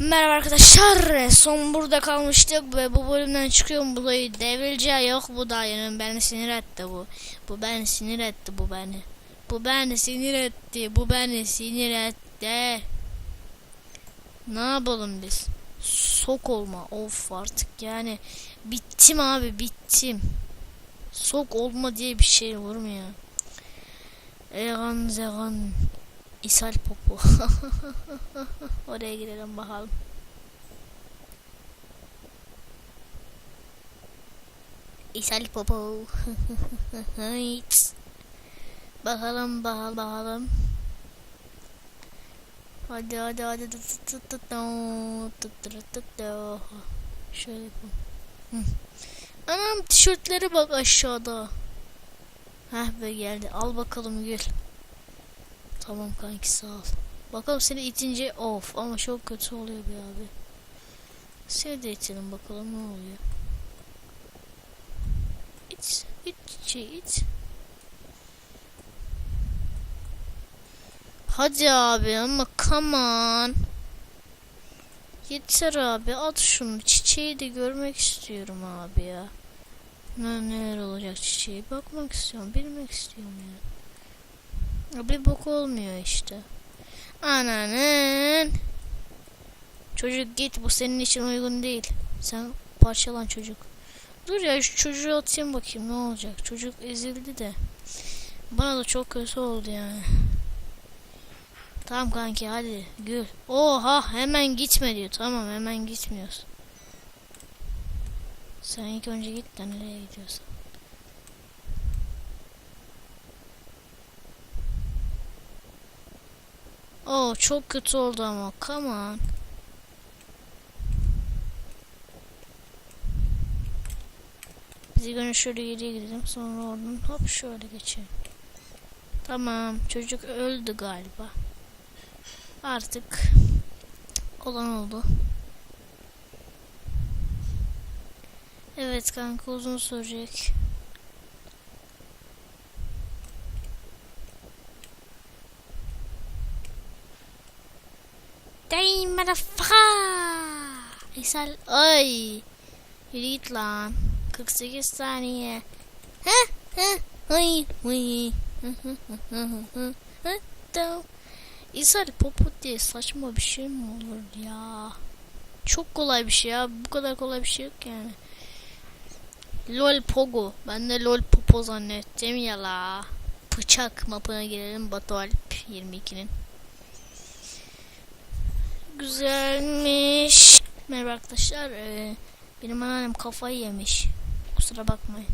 Merhaba arkadaşlar. Son burada kalmıştık ve bu bölümden çıkıyorum. Bu da devrilce yok bu da yani beni sinir etti bu. Bu beni sinir etti bu beni. Bu beni sinir etti. Bu beni sinir etti. Ne yapalım biz? Sok olma. Of artık yani bittim abi bittim. Sok olma diye bir şey olur mu ya? Egan zegan. İshal popo. Oraya girelim bakalım. İshal. Hiç. bakalım bakalım bakalım. Hadi hadi hadi. Tut, tut, tut, tut, tut, tut, tut. Şöyle yapalım. Anam tişörtlere bak aşağıda. Heh be geldi. Al bakalım gül. Tamam kanki sağ ol. Bakalım seni itince of ama çok kötü oluyor bir abi. Seni de itelim bakalım ne oluyor. İç, iç, şey iç. Hadi abi ama come on. Yeter abi at şunu çiçeği de görmek istiyorum abi ya. Ne neler olacak çiçeği bakmak istiyorum bilmek istiyorum ya. Bir bok olmuyor işte. Ananın. Çocuk git bu senin için uygun değil. Sen parçalan çocuk. Dur ya şu çocuğu atayım bakayım ne olacak. Çocuk ezildi de. Bana da çok kötü oldu yani. Tamam kanki hadi gül. Oha hemen gitme diyor. Tamam hemen gitmiyoruz. Sen ilk önce git de nereye gidiyorsun? Oo çok kötü oldu ama. Come on. Biz ilk önce şöyle geriye gidelim. Sonra oradan hop şöyle geçelim. Tamam. Çocuk öldü galiba. Artık olan oldu. Evet kanka uzun sürecek. Dang motherfucker. İsal ay. Yürü git lan. 48 saniye. Ha ha ay ay. İsal popot diye saçma bir şey mi olur ya? Çok kolay bir şey ya. Bu kadar kolay bir şey yok yani. Lol Pogo. Ben de lol popo zannettim ya la. Bıçak mapına girelim. Batu Alp 22'nin. Güzelmiş. Merhaba arkadaşlar. Ee, benim anneannem kafayı yemiş. Kusura bakmayın.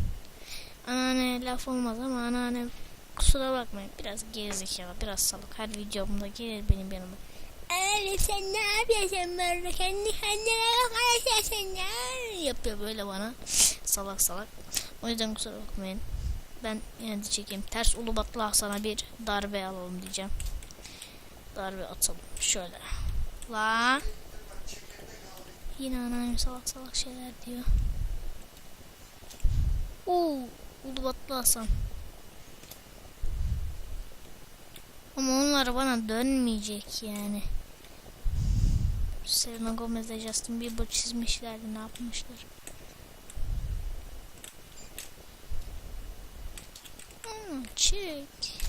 Anneanne laf olmaz ama anneannem kusura bakmayın. Biraz gerizekalı, biraz salak. Her videomda gelir benim yanıma. Anne sen ne yapıyorsun böyle? Kendi kendine bakıyorsun ya. Yapıyor böyle bana. Salak salak. O yüzden kusura bakmayın. Ben yine de çekeyim. Ters Ulubatlı Hasan'a bir darbe alalım diyeceğim. Darbe atalım. Şöyle. La. Yine anneannem salak salak şeyler diyor. Oo, Ulubatlı Hasan. Ama onlar bana dönmeyecek yani. Selena Gomez'le Justin Bieber çizmişlerdi ne yapmışlar. Hmm, çek.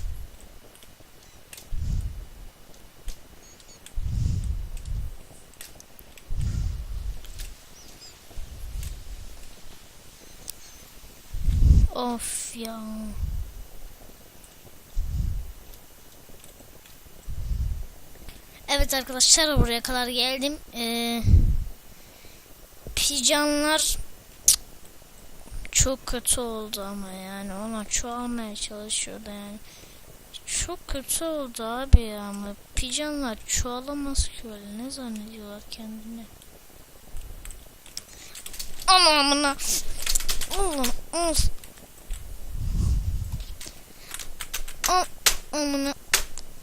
Of ya. Evet arkadaşlar buraya kadar geldim. Ee, pijanlar çok kötü oldu ama yani ona çoğalmaya çalışıyordu yani. Çok kötü oldu abi ama pijanlar çoğalamaz ki öyle ne zannediyorlar kendini. Anamına. Allah of. Am- Amına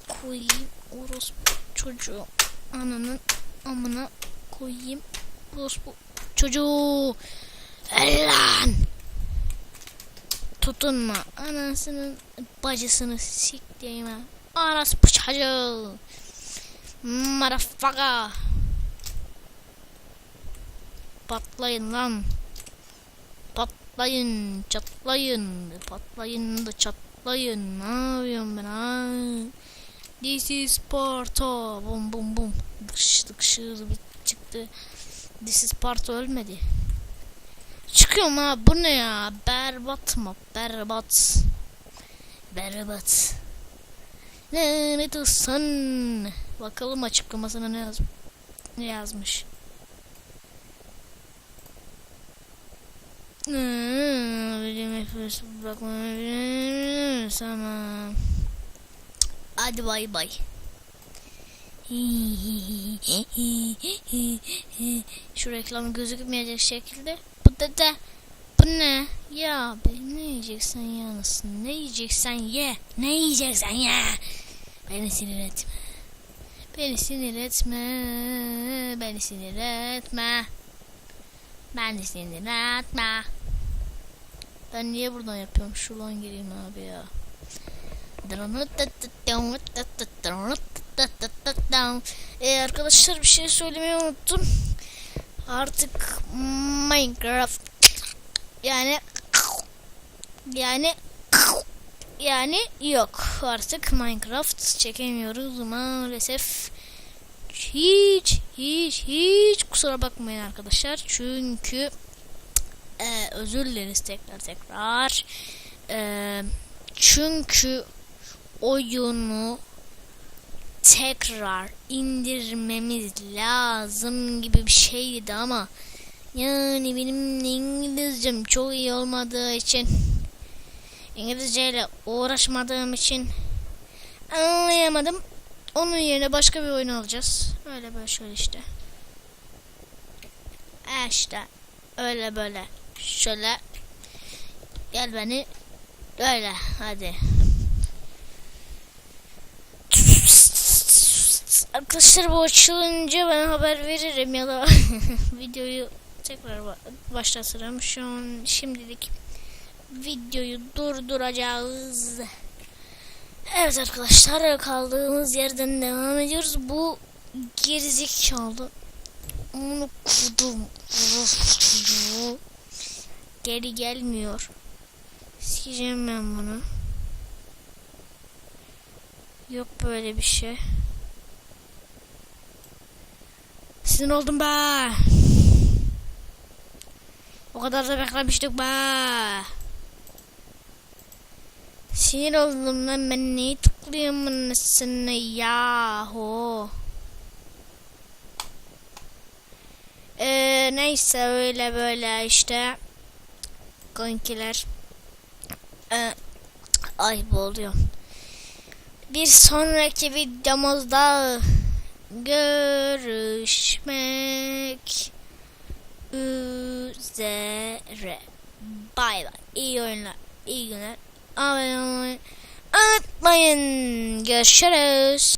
koyayım orospu çocuğu. Ananın amına koyayım orospu çocuğu. Lan. Tutunma. Anasının bacısını siktiğime. Anası çocuğu. Motherfucker. patlayın lan. Patlayın, çatlayın, patlayın da çatlayın. Ne yapıyorum ben ha? This is Sparta. Bum bum bum. Dıkşı bir çıktı. This is Sparta ölmedi. Çıkıyorum ha bu ne ya? Berbat mı? Berbat. Berbat. Lanet olsun. Bakalım açıklamasına ne yaz ne yazmış. Bildiğim bakma Tamam. Hadi bay bay. Şu reklam gözükmeyecek şekilde. Bu da da. Bu ne? Ya be ne yiyeceksen ya nasıl? Ne yiyeceksen ye. Ne yiyeceksen ye. Beni sinir etme. Beni sinir etme. Beni sinir etme. Beni sinir etme. Ben niye buradan yapıyorum? Şuradan gireyim abi ya. Ee, arkadaşlar bir şey söylemeyi unuttum. Artık Minecraft yani yani yani yok artık Minecraft çekemiyoruz maalesef hiç hiç hiç kusura bakmayın arkadaşlar çünkü e, özür dileriz tekrar tekrar e, çünkü oyunu tekrar indirmemiz lazım gibi bir şeydi ama yani benim İngilizcem çok iyi olmadığı için İngilizceyle uğraşmadığım için anlayamadım. Onun yerine başka bir oyun alacağız. Öyle böyle şöyle işte. E işte öyle böyle şöyle gel beni öyle hadi. Arkadaşlar bu açılınca ben haber veririm ya da videoyu tekrar başlatırım. Şu an şimdilik videoyu durduracağız. Evet arkadaşlar kaldığımız yerden devam ediyoruz. Bu gerizekalı onu kudum geri gelmiyor. Sikeceğim ben bunu. Yok böyle bir şey. Sinir oldum be. O kadar da beklemiştik be. Sinir oldum lan ben neyi tıklıyorum anasını yahu. Ee, neyse öyle böyle işte. Konkiler. Ee, ay boğuluyorum. Bir sonraki videomuzda görüşmek üzere. Bay bay. İyi oyunlar. iyi günler. Abone olmayı unutmayın. Görüşürüz.